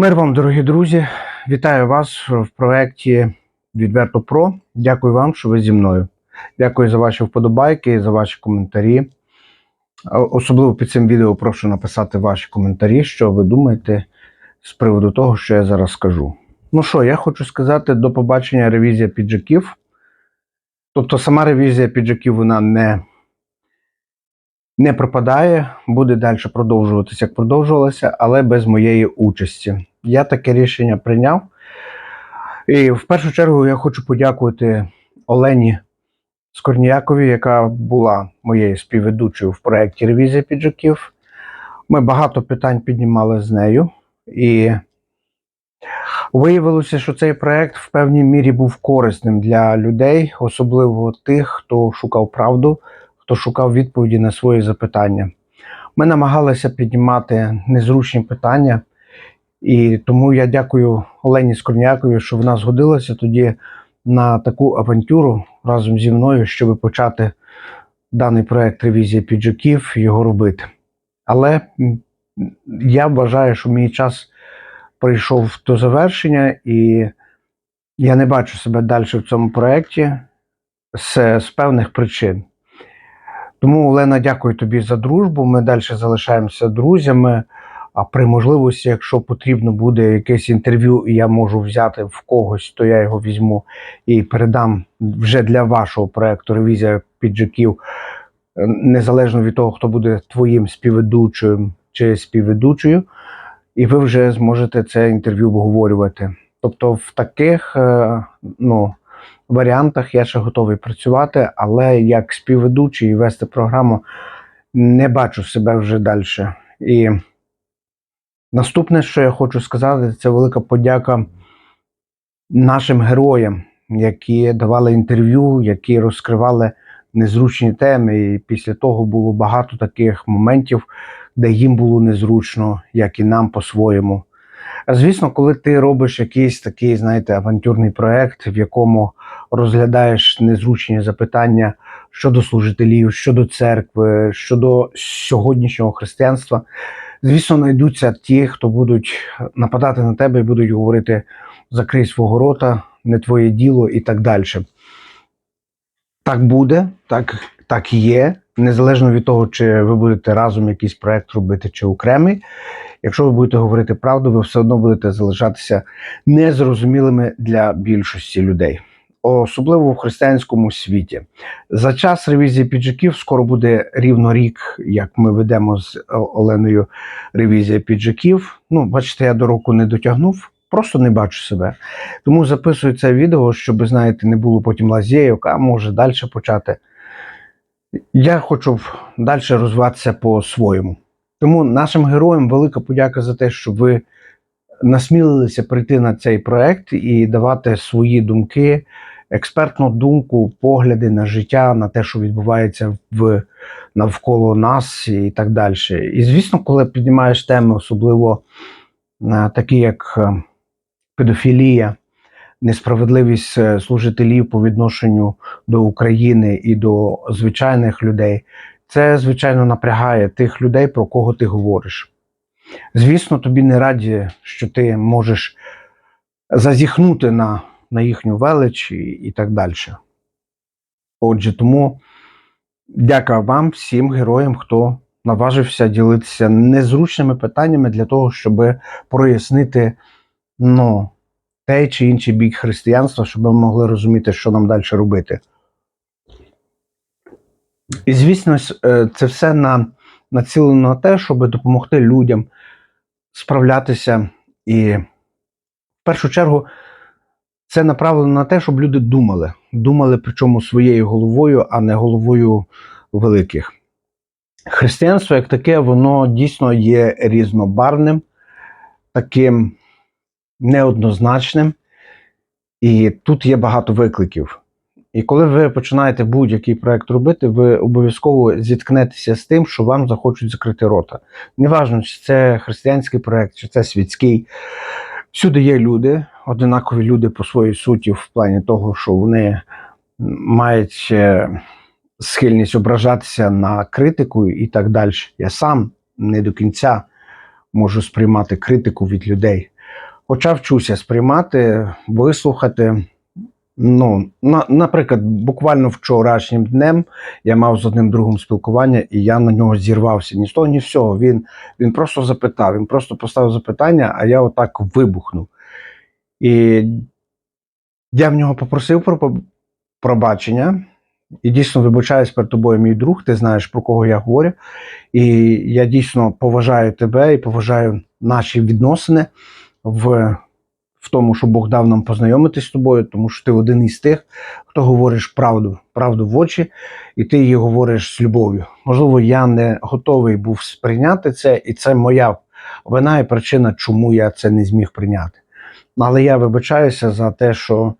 Мир вам, дорогі друзі! Вітаю вас в проєкті Відверто Про. Дякую вам, що ви зі мною. Дякую за ваші вподобайки, за ваші коментарі. Особливо під цим відео прошу написати ваші коментарі, що ви думаєте з приводу того, що я зараз скажу. Ну що, я хочу сказати до побачення ревізія піджаків. Тобто сама ревізія піджаків вона не, не пропадає, буде далі продовжуватися, як продовжувалося, але без моєї участі. Я таке рішення прийняв. І в першу чергу я хочу подякувати Олені Скорніякові, яка була моєю співведучою в проєкті Ревізія піджаків. Ми багато питань піднімали з нею, і виявилося, що цей проєкт в певній мірі був корисним для людей, особливо тих, хто шукав правду, хто шукав відповіді на свої запитання. Ми намагалися піднімати незручні питання, і тому я дякую Олені Скорнякові, що вона згодилася тоді на таку авантюру разом зі мною, щоб почати даний проект ревізії піджаків, його робити. Але я вважаю, що мій час прийшов до завершення, і я не бачу себе далі в цьому проєкті з, з певних причин. Тому, Олена, дякую тобі за дружбу. Ми далі залишаємося друзями. А при можливості, якщо потрібно буде якесь інтерв'ю, і я можу взяти в когось, то я його візьму і передам вже для вашого проекту ревізія піджаків, е, незалежно від того, хто буде твоїм співведучим чи співведучою, і ви вже зможете це інтерв'ю обговорювати. Тобто, в таких е, ну, варіантах я ще готовий працювати, але як співведучий вести програму не бачу себе вже далі. І Наступне, що я хочу сказати, це велика подяка нашим героям, які давали інтерв'ю, які розкривали незручні теми. І після того було багато таких моментів, де їм було незручно, як і нам по-своєму. Звісно, коли ти робиш якийсь такий, знаєте, авантюрний проект, в якому розглядаєш незручні запитання щодо служителів, щодо церкви, щодо сьогоднішнього християнства, Звісно, знайдуться ті, хто будуть нападати на тебе і будуть говорити закрий свого рота, не твоє діло і так далі. Так буде, так, так є, незалежно від того, чи ви будете разом якийсь проект робити, чи окремий. Якщо ви будете говорити правду, ви все одно будете залишатися незрозумілими для більшості людей особливо в християнському світі. За час ревізії піджаків скоро буде рівно рік, як ми ведемо з Оленою ревізія піджаків. Ну, бачите, я до року не дотягнув. Просто не бачу себе. Тому записую це відео, щоб, знаєте, не було потім лазєйок, а може далі почати. Я хочу далі розвиватися по-своєму. Тому нашим героям велика подяка за те, що ви насмілилися прийти на цей проект і давати свої думки, експертну думку, погляди на життя, на те, що відбувається в навколо нас і так далі. І звісно, коли піднімаєш теми, особливо е, такі, як е, педофілія, несправедливість е, служителів по відношенню до України і до звичайних людей, це звичайно напрягає тих людей, про кого ти говориш. Звісно, тобі не раді, що ти можеш зазіхнути на на їхню велич і, так далі. Отже, тому дяка вам, всім героям, хто наважився ділитися незручними питаннями для того, щоб прояснити ну, той чи інший бік християнства, щоб ми могли розуміти, що нам далі робити. І, звісно, е, це все на, націлено на те, щоб допомогти людям справлятися. І в першу чергу це направлено на те, щоб люди думали. Думали, причому своєю головою, а не головою великих. Християнство, як таке, воно дійсно є різнобарним, таким неоднозначним. І тут є багато викликів. І коли ви починаєте будь-який проект робити, ви обов'язково зіткнетеся з тим, що вам захочуть закрити рота. Неважно, чи це християнський проект, чи це світський. Всюди є люди, одинакові люди по своїй суті, в плані того, що вони мають схильність ображатися на критику і так далі. Я сам не до кінця можу сприймати критику від людей. Хоча вчуся сприймати, вислухати. Ну, на, наприклад, буквально вчорашнім днем я мав з одним другом спілкування, і я на нього зірвався. Ні з того, ні з цього. Він, він просто запитав, він просто поставив запитання, а я отак вибухнув. І я в нього попросив про пробачення. І дійсно вибачаюсь перед тобою, мій друг, ти знаєш, про кого я говорю. І я дійсно поважаю тебе і поважаю наші відносини в, в тому, що Бог дав нам познайомитись з тобою, тому що ти один із тих, хто говориш правду, правду в очі, і ти її говориш з любов'ю. Можливо, я не готовий був сприйняти це, і це моя вина і причина, чому я це не зміг прийняти. Але я вибачаюся за те, що.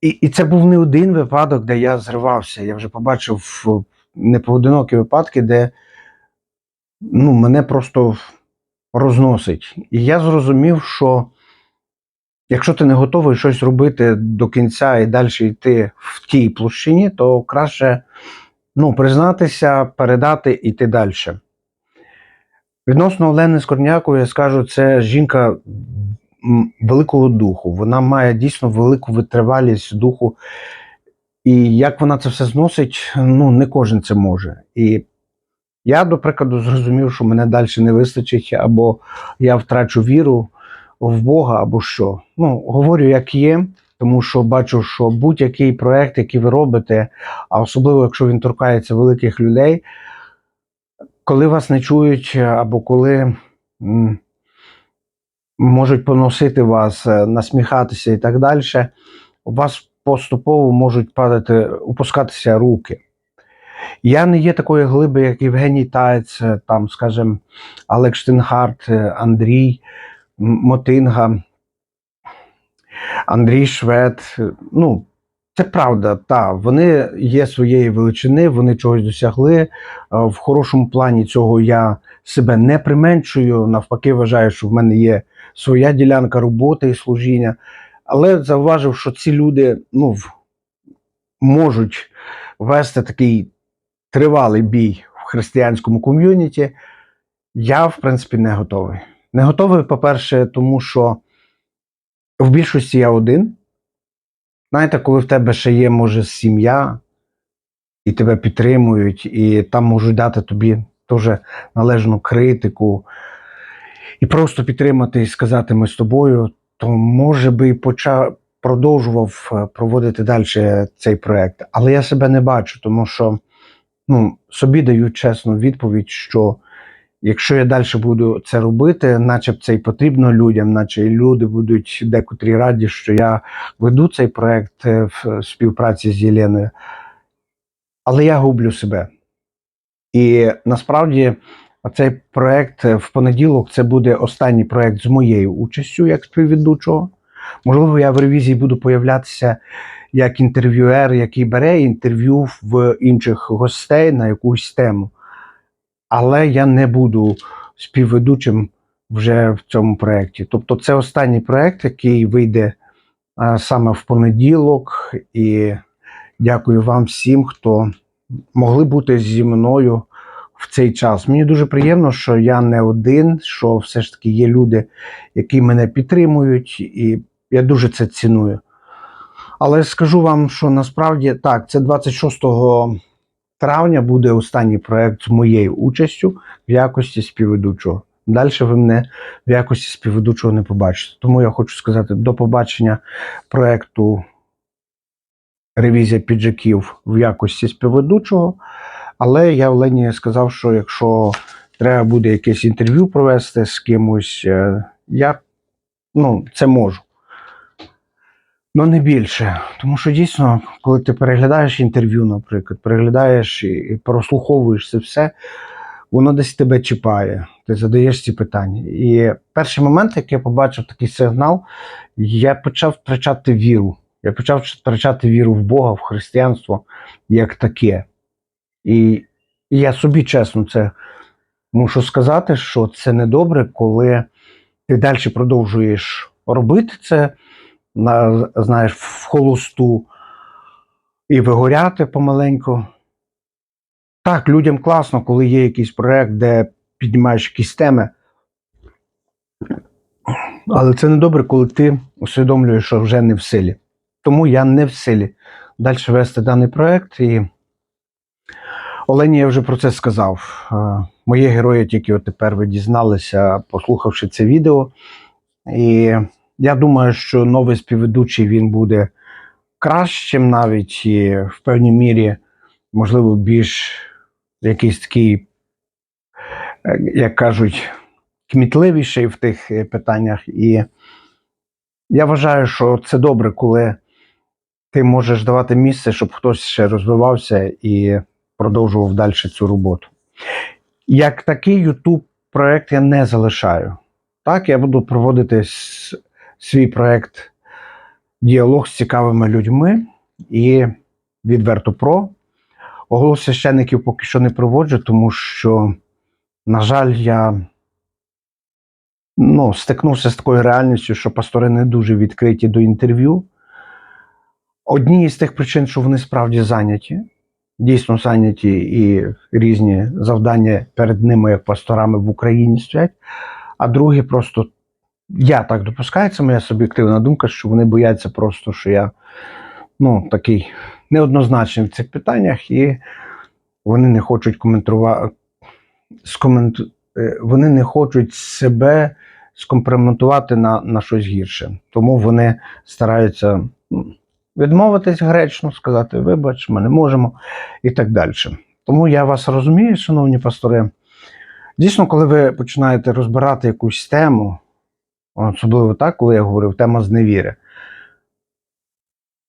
І, і це був не один випадок, де я зривався. Я вже побачив непоодинокі випадки, де ну, мене просто розносить. І я зрозумів, що якщо ти не готовий щось робити до кінця і далі йти в тій площині, то краще ну, признатися, передати і йти далі. Відносно Олени Скорнякової, я скажу, це жінка великого духу. Вона має дійсно велику витривалість духу. І як вона це все зносить, ну не кожен це може. І я, до прикладу, зрозумів, що мене далі не вистачить, або я втрачу віру в Бога, або що. Ну, говорю, як є, тому що бачу, що будь-який проект, який ви робите, а особливо якщо він торкається великих людей, коли вас не чують, або коли можуть поносити вас, е, насміхатися і так далі, у вас поступово можуть падати, опускатися руки. Я не є такої глиби, як Євгеній Таєць, е, там, скажімо, Олег Штенгарт, е, Андрій Мотинга, Андрій Швед. Ну, це правда, так, вони є своєї величини, вони чогось досягли. Е, В хорошому плані цього я себе не применшую. Навпаки, вважаю, що в мене є своя ділянка роботи і служіння. Але зауважив, що ці люди ну, можуть вести такий тривалий бій в християнському ком'юніті. Я, в принципі, не готовий. Не готовий, по-перше, тому що в більшості я один. Знаєте, коли в тебе ще є, може, сім'я, і тебе підтримують, і там можуть дати тобі теж належну критику, і просто підтримати і сказати ми з тобою, то може би і почав продовжував е, проводити далі цей проект. Але я себе не бачу, тому що ну, собі даю чесну відповідь, що якщо я далі буду це робити, наче це й потрібно людям, наче і люди будуть декотрі раді, що я веду цей проект е, в співпраці з Єленою, але я гублю себе. І насправді цей проект е, в понеділок це буде останній проект з моєю участю як співведучого. Можливо, я в ревізії буду появлятися як інтерв'юер, який бере інтерв'ю в інших гостей на якусь тему. Але я не буду співведучим вже в цьому проєкті. Тобто, це останній проєкт, який вийде а, саме в понеділок. І дякую вам всім, хто могли бути зі мною в цей час. Мені дуже приємно, що я не один, що все ж таки є люди, які мене підтримують, і я дуже це ціную. Але скажу вам, що насправді так, це 26 травня буде останній проект з моєю участю в якості співведучого. Далі ви мене в якості співведучого не побачите. Тому я хочу сказати до побачення проекту ревізія піджаків в якості співведучого. Але я Олені сказав, що якщо треба буде якесь інтерв'ю провести з кимось, е, я ну, це можу. Ну, не більше. Тому що дійсно, коли ти переглядаєш інтерв'ю, наприклад, переглядаєш і, прослуховуєш це все, воно десь тебе чіпає. Ти задаєш ці питання. І перший момент, як я побачив такий сигнал, я почав втрачати віру. Я почав втрачати віру в Бога, в християнство як таке. І, і я собі чесно це мушу сказати, що це недобре, коли ти далі продовжуєш робити це, на, знаєш, в холосту і вигоряти помаленьку. Так, людям класно, коли є якийсь проект, де піднімаєш якісь теми. Але це не добре, коли ти усвідомлюєш, що вже не в силі. Тому я не в силі далі вести даний проект. І Олені я вже про це сказав. Мої герої тільки от тепер ви дізналися, послухавши це відео. І я думаю, що новий співведучий він буде кращим навіть і в певній мірі, можливо, більш якийсь такий, е, як кажуть, кмітливіший в тих е, питаннях. І я вважаю, що це добре, коли ти можеш давати місце, щоб хтось ще розвивався і продовжував далі цю роботу. Як такий YouTube проект я не залишаю. Так, я буду проводити свій проект діалог з цікавими людьми і відверто про. Оголос священників поки що не проводжу, тому що, на жаль, я ну, стикнувся з такою реальністю, що пастори не дуже відкриті до інтерв'ю. Одні із тих причин, що вони справді зайняті, дійсно зайняті і різні завдання перед ними, як пасторами в Україні стоять. А другі просто я так допускаю, це моя суб'єктивна думка, що вони бояться просто, що я ну, такий неоднозначний в цих питаннях, і вони не хочуть коментувати. Скоменту... е, Вони не хочуть себе скомпрометувати на, на щось гірше. Тому вони стараються відмовитись гречно, сказати, вибач, ми не можемо, і так далі. Тому я вас розумію, шановні пастори. Дійсно, коли ви починаєте розбирати якусь тему, особливо так, коли я говорив, тема зневіри.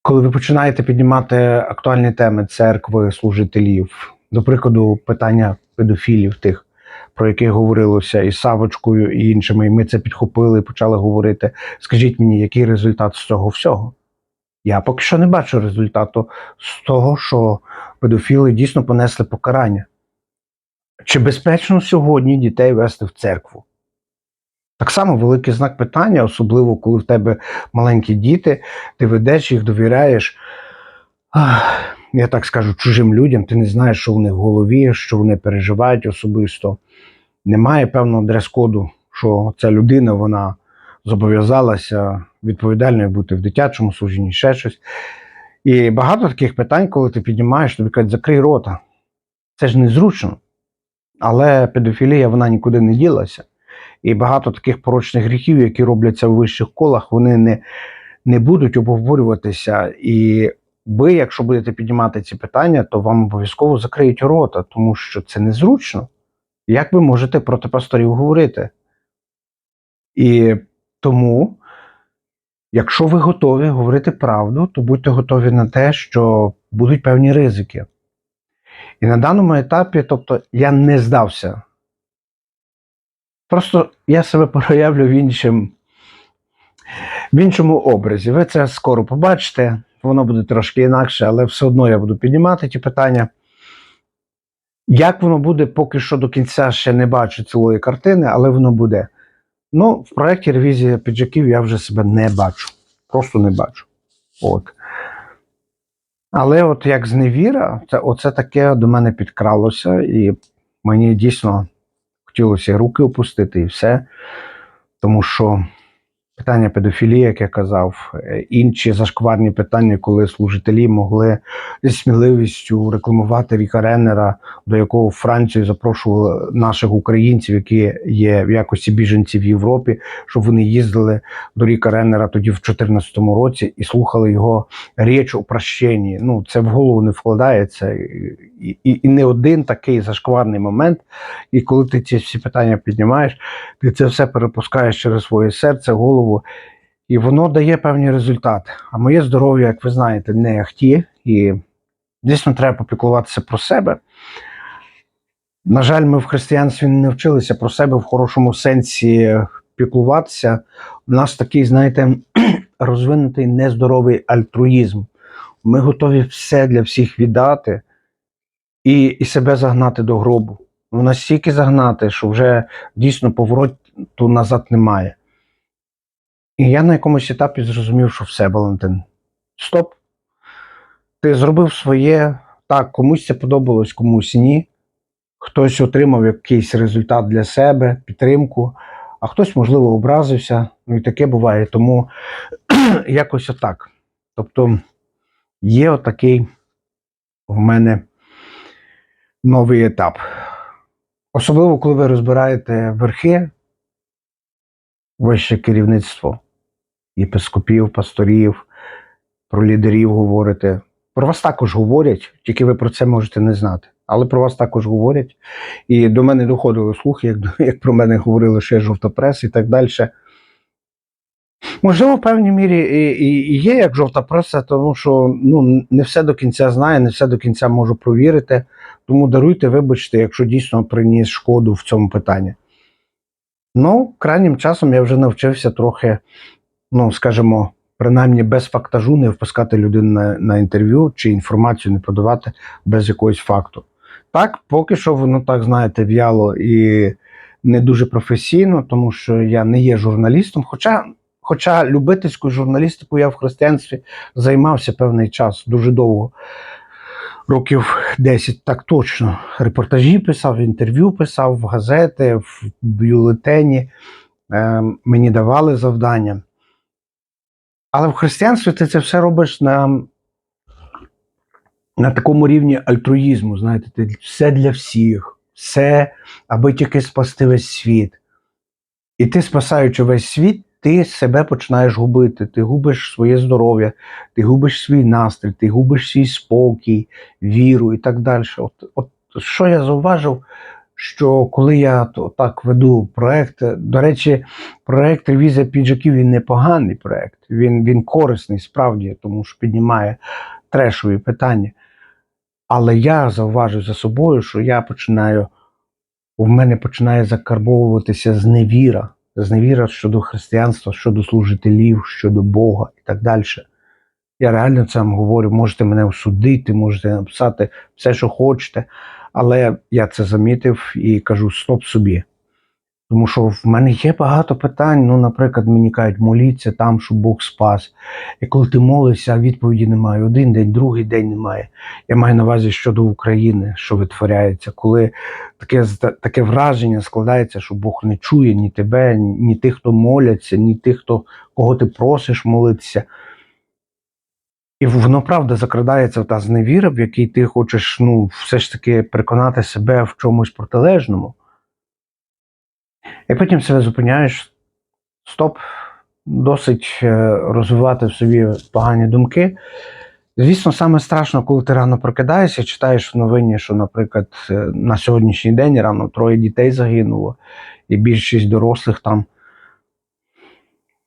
Коли ви починаєте піднімати актуальні теми церкви, служителів, до прикладу, питання педофілів, тих, про яких говорилося і Савочкою, і іншими, і ми це підхопили і почали говорити. Скажіть мені, який результат з цього всього? Я поки що не бачу результату з того, що педофіли дійсно понесли покарання. Чи безпечно сьогодні дітей вести в церкву? Так само великий знак питання, особливо коли в тебе маленькі діти, ти ведеш їх, довіряєш. Я так скажу, чужим людям, ти не знаєш, що в них в голові, що вони переживають особисто. Немає певного дрес-коду, що ця людина вона зобов'язалася відповідальною бути в дитячому служінні, ще щось. І багато таких питань, коли ти піднімаєш, тобі кажуть, закрий рота. Це ж незручно. Але педофілія вона нікуди не ділася. І багато таких порочних гріхів, які робляться в вищих колах, вони не, не будуть обговорюватися. І ви, якщо будете піднімати ці питання, то вам обов'язково закриють рота, тому що це незручно. Як ви можете проти пасторів говорити? І тому, якщо ви готові говорити правду, то будьте готові на те, що будуть певні ризики. І на даному етапі, тобто, я не здався. Просто я себе проявлю в іншому, в іншому образі. Ви це скоро побачите, воно буде трошки інакше, але все одно я буду піднімати ті питання. Як воно буде, поки що до кінця ще не бачу цілої картини, але воно буде. Ну, в проєкті ревізія піджаків я вже себе не бачу. Просто не бачу. От. Але от як зневіра, це, оце таке до мене підкралося, і мені дійсно хотілося руки опустити і все. Тому що питання педофілії, як я казав, е, інші зашкварні питання, коли служителі могли зі сміливістю рекламувати Ріка Реннера, до якого Францію запрошували наших українців, які є в якості біженців в Європі, щоб вони їздили до Ріка Реннера тоді в 2014 році і слухали його річ у прощенні. Ну, це в голову не вкладається. І, і, і не один такий зашкварний момент. І коли ти ці всі питання піднімаєш, ти це все перепускаєш через своє серце, голову, і воно дає певні результати. А моє здоров'я, як ви знаєте, не ахті, і дійсно треба попіклуватися про себе. На жаль, ми в християнстві не навчилися про себе в хорошому сенсі піклуватися. У нас такий, знаєте, розвинутий нездоровий альтруїзм. Ми готові все для всіх віддати і, і себе загнати до гробу. Ну, настільки загнати, що вже дійсно повороту назад немає. І я на якомусь етапі зрозумів, що все, Валентин. Стоп. Ти зробив своє. Так, комусь це подобалось, комусь ні. Хтось отримав якийсь результат для себе, підтримку. а хтось, можливо, образився. Ну і таке буває. Тому якось отак. Тобто є отакий в мене новий етап. Особливо, коли ви розбираєте верхи, вище керівництво, єпископів, пасторів, про лідерів говорите. Про вас також говорять, тільки ви про це можете не знати. Але про вас також говорять. І до мене доходили слухи, як, як про мене говорили, жовта преса і так далі. Можливо, в певній мірі і, і, і є як жовта преса, тому що ну, не все до кінця знаю, не все до кінця можу провірити. Тому даруйте, вибачте, якщо дійсно приніс шкоду в цьому питанні. Ну, крайнім часом я вже навчився трохи, ну, скажімо, принаймні без фактажу не впускати людину на, на інтерв'ю чи інформацію не подавати без якогось факту. Так, поки що воно так, знаєте, в'яло і не дуже професійно, тому що я не є журналістом. Хоча, хоча любительською журналістикою я в християнстві займався певний час, дуже довго. Років 10, так точно. Репортажі писав, інтерв'ю писав в газети, в бюлетені. Е, мені давали завдання. Але в християнстві ти це все робиш на, на такому рівні альтруїзму. Знаєте, ти все для всіх, все, аби тільки спасти весь світ. І ти, спасаючи весь світ, ти себе починаєш губити. Ти губиш своє здоров'я, ти губиш свій настрій, ти губиш свій спокій, віру і так далі. От, от що я зауважив, що коли я то, так веду проект, до речі, проект ревізія піджаків він непоганий проект, він, він корисний справді, тому що піднімає трешові питання. Але я зауважив за собою, що я починаю, у мене починає закарбовуватися зневіра, зневіра щодо християнства, щодо служителів, щодо Бога і так далі. Я реально це вам говорю, можете мене осудити, можете написати все, що хочете. Але я це замітив і кажу стоп собі. Тому що в мене є багато питань. Ну, наприклад, мені кажуть, моліться там, щоб Бог спас. І коли ти молишся, відповіді немає. Один день, другий день немає. Я маю на увазі щодо України, що витворяється, коли таке, таке враження складається, що Бог не чує ні тебе, ні тих, хто моляться, ні тих, хто, кого ти просиш молитися. І воно правда закрадається та зневіра, в якій ти хочеш ну, все ж таки переконати себе в чомусь протилежному. І потім себе зупиняєш, стоп, досить е, розвивати в собі погані думки. Звісно, саме страшно, коли ти рано прокидаєшся, читаєш в новині, що, наприклад, е, на сьогоднішній день рано троє дітей загинуло, і більшість дорослих там.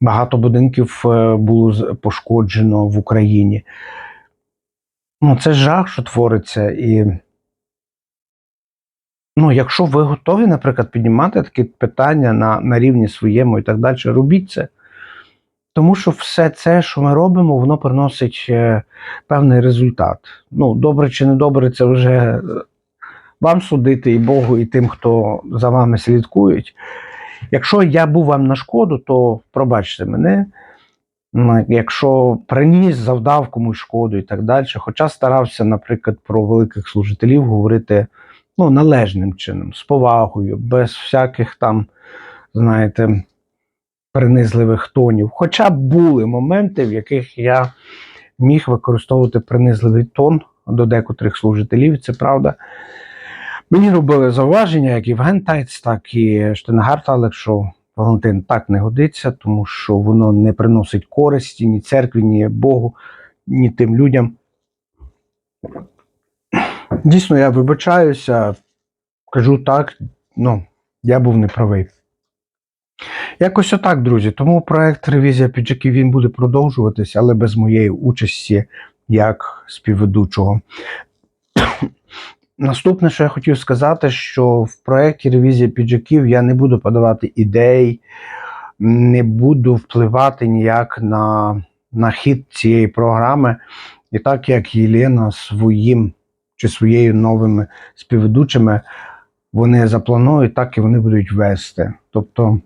Багато будинків е, було пошкоджено в Україні. Ну, це жах, що твориться. І ну, якщо ви готові, наприклад, піднімати такі питання на, на рівні своєму і так далі, робіть це. Тому що все це, що ми робимо, воно приносить е, певний результат. Ну, добре чи не добре, це вже е, вам судити і Богу, і тим, хто за вами слідкують. Якщо я був вам на шкоду, то пробачте мене. Якщо приніс, завдав комусь шкоду і так далі. Хоча старався, наприклад, про великих служителів говорити ну, належним чином, з повагою, без всяких там, знаєте, принизливих тонів. Хоча були моменти, в яких я міг використовувати принизливий тон до декотрих служителів, це правда. Мені робили зауваження, як Євген Тайц, так і Штенгарт Алек, що Валентин так не годиться, тому що воно не приносить користі ні церкві, ні Богу, ні тим людям. Дійсно, я вибачаюся, кажу так, ну, я був неправий. Якось отак, друзі. Тому проект ревізія піджаків він буде продовжуватися, але без моєї участі як співведучого. Наступне, що я хотів сказати, що в проєкті ревізія піджаків я не буду подавати ідей, не буду впливати ніяк на, на хід цієї програми. І так як Єлена своїм чи своєю новими співведучими вони запланують, так і вони будуть вести. Тобто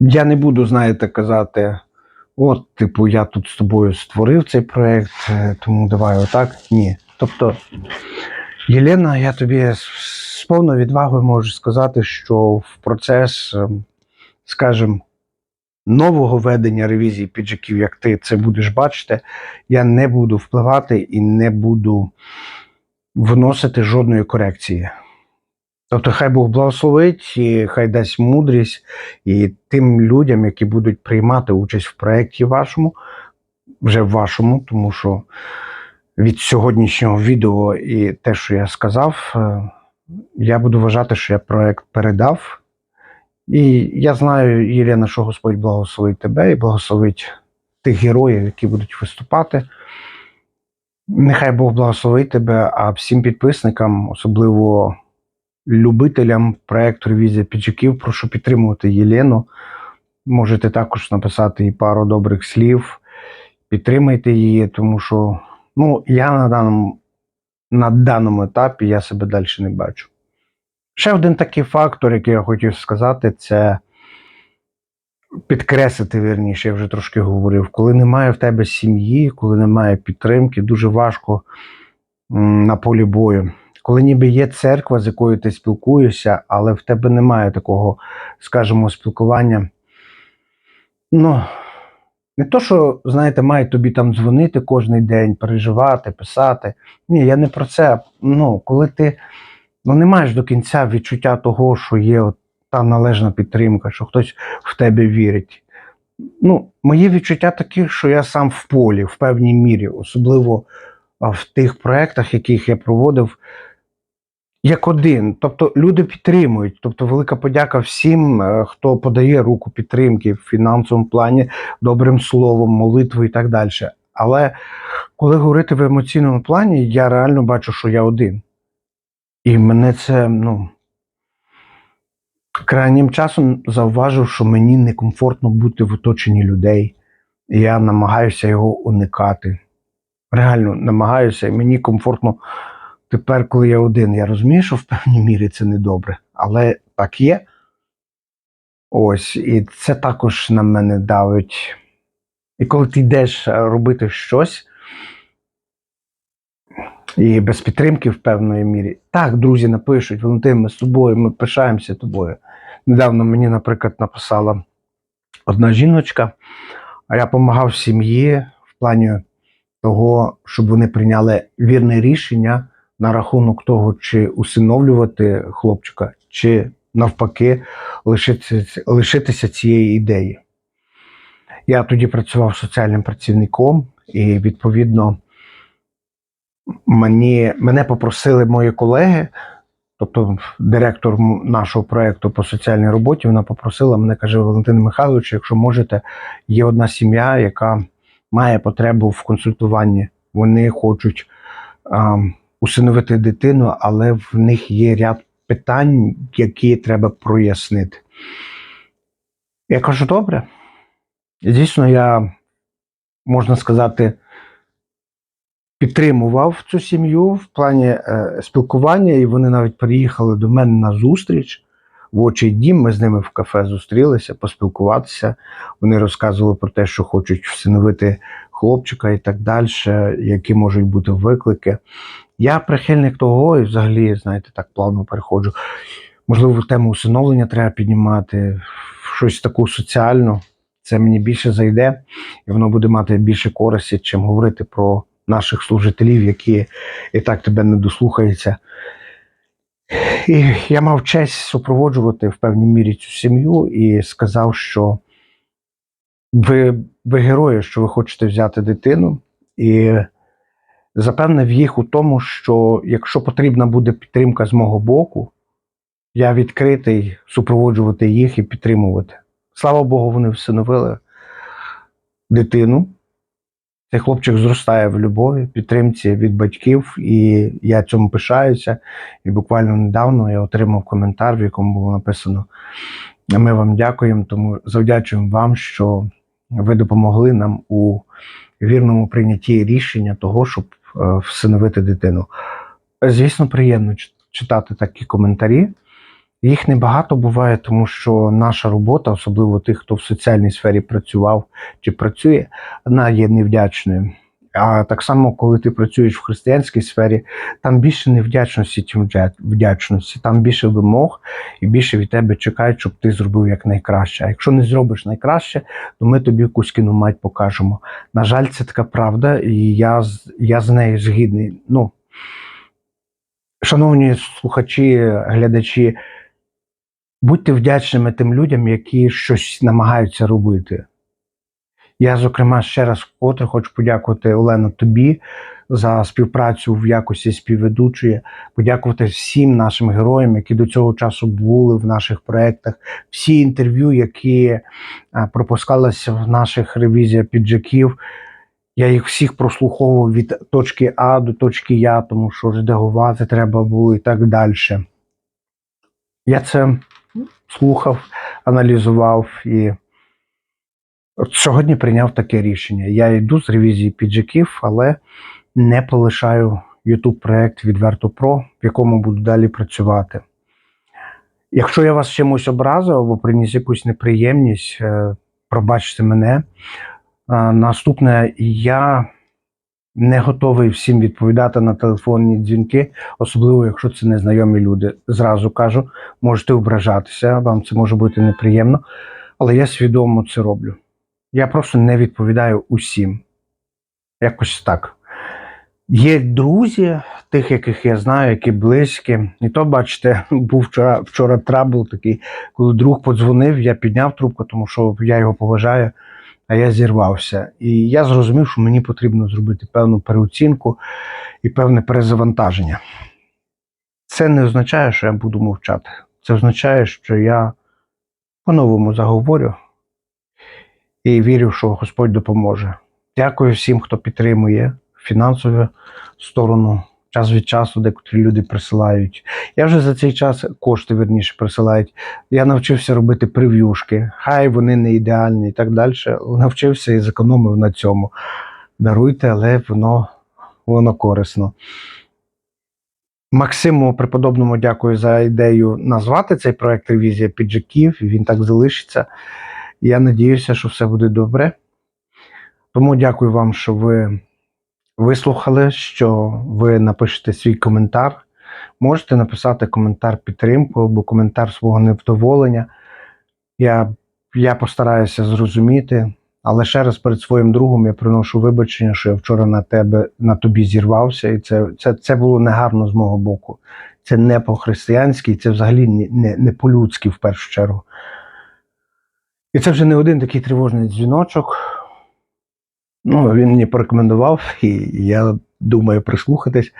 я не буду, знаєте, казати, от, типу, я тут з тобою створив цей проєкт, е, тому давай отак. Ні. Тобто, Єлена, я тобі з повною відвагою можу сказати, що в процес, ем, скажімо, нового ведення ревізії піджаків, як ти це будеш бачити, я не буду впливати і не буду вносити жодної корекції. Тобто, хай Бог благословить, і хай дасть мудрість і тим людям, які будуть приймати участь в проєкті вашому, вже в вашому, тому що від сьогоднішнього відео і те, що я сказав, е, я буду вважати, що я проєкт передав. І я знаю, Єлена, що Господь благословить тебе і благословить тих героїв, які будуть виступати. Нехай Бог благословить тебе, а всім підписникам, особливо любителям проєкту Ревізія Піджаків, прошу підтримувати Єлену. Можете також написати їй пару добрих слів. Підтримайте її, тому що ну, я на даному, на даному етапі я себе далі не бачу. Ще один такий фактор, який я хотів сказати, це підкреслити вірніше, я вже трошки говорив, коли немає в тебе сім'ї, коли немає підтримки, дуже важко на полі бою. Коли ніби є церква, з якою ти спілкуєшся, але в тебе немає такого, скажімо, спілкування. Ну, не то, що, знаєте, має тобі там дзвонити кожен день, переживати, писати. Ні, я не про це. Ну, коли ти ну, не маєш до кінця відчуття того, що є от та належна підтримка, що хтось в тебе вірить. Ну, мої відчуття такі, що я сам в полі, в певній мірі, особливо в тих проєктах, яких я проводив, як один. Тобто люди підтримують. Тобто, велика подяка всім, е, хто подає руку підтримки в фінансовому плані, добрим словом, молитвою і так далі. Але коли говорити в емоційному плані, я реально бачу, що я один. І мене це, ну. Крайнім часом зауважив, що мені некомфортно бути в оточенні людей. Я намагаюся його уникати. Реально намагаюся, і мені комфортно тепер, коли я один. Я розумію, що в певній мірі це не добре, але так є. Ось, і це також на мене давить. І коли ти йдеш е, робити щось, і без підтримки в певної мірі. Так, друзі напишуть, Валентин, ми з тобою, ми пишаємося тобою. Недавно мені, наприклад, написала одна жіночка, а я допомагав сім'ї в плані того, щоб вони прийняли вірне рішення на рахунок того, чи усиновлювати хлопчика, чи навпаки лишитися, лишитися цієї ідеї. Я тоді працював соціальним працівником, і відповідно мені, мене попросили мої колеги, тобто директор нашого проєкту по соціальній роботі, вона попросила мене, каже, Валентин Михайлович, якщо можете, є одна сім'я, яка має потребу в консультуванні. Вони хочуть а, усиновити дитину, але в них є ряд питань, які треба прояснити. Я кажу, добре. Дійсно, я, можна сказати, підтримував цю сім'ю в плані е, спілкування, і вони навіть приїхали до мене на зустріч в очі дім. Ми з ними в кафе зустрілися, поспілкуватися. Вони розказували про те, що хочуть всиновити хлопчика і так далі, які можуть бути виклики. Я прихильник того, і взагалі, знаєте, так плавно переходжу. Можливо, тему усиновлення треба піднімати, щось таку соціальну. Це мені більше зайде, і воно буде мати більше користі, чим говорити про наших служителів, які і так тебе не дослухаються. І я мав честь супроводжувати в певній мірі цю сім'ю і сказав, що ви, ви герої, що ви хочете взяти дитину, і запевнив їх у тому, що якщо потрібна буде підтримка з мого боку, я відкритий супроводжувати їх і підтримувати. Слава Богу, вони всиновили дитину. Цей хлопчик зростає в любові, підтримці від батьків, і я цьому пишаюся. І буквально недавно я отримав коментар, в якому було написано: Ми вам дякуємо, тому завдячуємо вам, що ви допомогли нам у вірному прийнятті рішення того, щоб всиновити дитину. Звісно, приємно читати такі коментарі. Їх небагато буває, тому що наша робота, особливо тих, хто в соціальній сфері працював чи працює, вона є невдячною. А так само, коли ти працюєш в християнській сфері, там більше невдячності, чим вдячності, там більше вимог і більше від тебе чекають, щоб ти зробив як найкраще. А якщо не зробиш найкраще, то ми тобі якусь кіномать покажемо. На жаль, це така правда, і я, я з нею згідний. Ну, шановні слухачі, глядачі, будьте вдячними тим людям, які щось намагаються робити. Я, зокрема, ще раз вкотре хочу подякувати Олено тобі за співпрацю в якості співведучої, подякувати всім нашим героям, які до цього часу були в наших проєктах, всі інтерв'ю, які пропускалися в наших ревізіях піджаків. Я їх всіх прослуховував від точки А до точки Я, тому що редагувати треба було і так далі. Я це слухав, аналізував і сьогодні прийняв таке рішення. Я йду з ревізії піджаків, але не полишаю YouTube проект Відверто Про, в якому буду далі працювати. Якщо я вас чимось образив або приніс якусь неприємність, е, пробачте мене. Наступне, я не готовий всім відповідати на телефонні дзвінки, особливо якщо це незнайомі люди. Зразу кажу, можете ображатися, вам це може бути неприємно, але я свідомо це роблю. Я просто не відповідаю усім. Якось так. Є друзі, тих, яких я знаю, які близькі. І то, бачите, був вчора, вчора трабл такий, коли друг подзвонив, я підняв трубку, тому що я його поважаю, а я зірвався. І я зрозумів, що мені потрібно зробити певну переоцінку і певне перезавантаження. Це не означає, що я буду мовчати. Це означає, що я по-новому заговорю і вірю, що Господь допоможе. Дякую всім, хто підтримує фінансову сторону. Час від часу декотрі люди присилають. Я вже за цей час кошти верніше присилають. Я навчився робити прев'юшки, хай вони не ідеальні і так далі. Навчився і зекономив на цьому. Даруйте, але воно, воно корисно. Максиму преподобному дякую за ідею назвати цей проект Ревізія піджаків. Він так залишиться. Я надіюся, що все буде добре. Тому дякую вам, що ви вислухали, що ви напишете свій коментар. Можете написати коментар підтримку або коментар свого невдоволення. Я, я постараюся зрозуміти, але ще раз перед своїм другом я приношу вибачення, що я вчора на тебе на тобі зірвався, і це, це, це було негарно з мого боку. Це не по-християнськи, це взагалі не, не, не по-людськи в першу чергу. І це вже не один такий тривожний дзвіночок. Ну, він мені порекомендував, і я думаю прислухатись.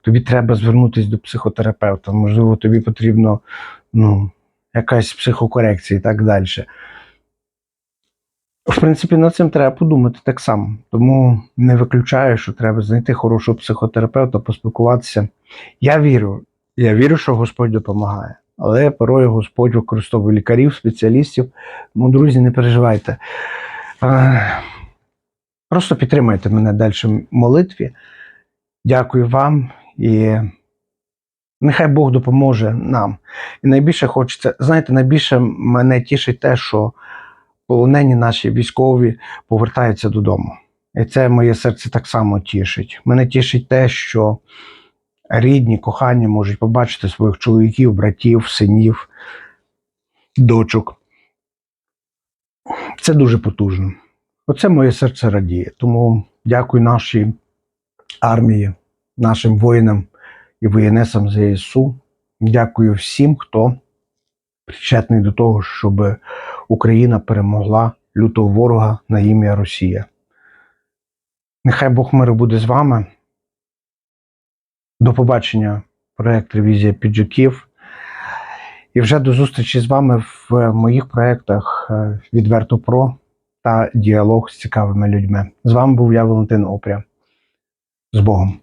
Тобі треба звернутися до психотерапевта. Можливо, тобі потрібно ну, якась психокорекція і так далі. В принципі, над цим треба подумати так само. Тому не виключаю, що треба знайти хорошого психотерапевта, поспілкуватися. Я вірю, я вірю, що Господь допомагає. Але порою Господь використовує лікарів, спеціалістів. Тому, друзі, не переживайте. Просто підтримайте мене далі в молитві. Дякую вам і нехай Бог допоможе нам. І найбільше хочеться, знаєте, найбільше мене тішить те, що полонені наші військові повертаються додому. І це моє серце так само тішить. Мене тішить те, що рідні, кохані можуть побачити своїх чоловіків, братів, синів, дочок. Це дуже потужно. Оце моє серце радіє. Тому дякую нашій армії, нашим воїнам і воєнесам ЗСУ. Дякую всім, хто причетний до того, щоб Україна перемогла лютого ворога на ім'я Росія. Нехай Бог миру буде з вами. До побачення, проект Ревізія піджаків. І вже до зустрічі з вами в моїх проєктах е, Відверто Про та діалог з цікавими людьми. З вами був я, Валентин Опря. З Богом.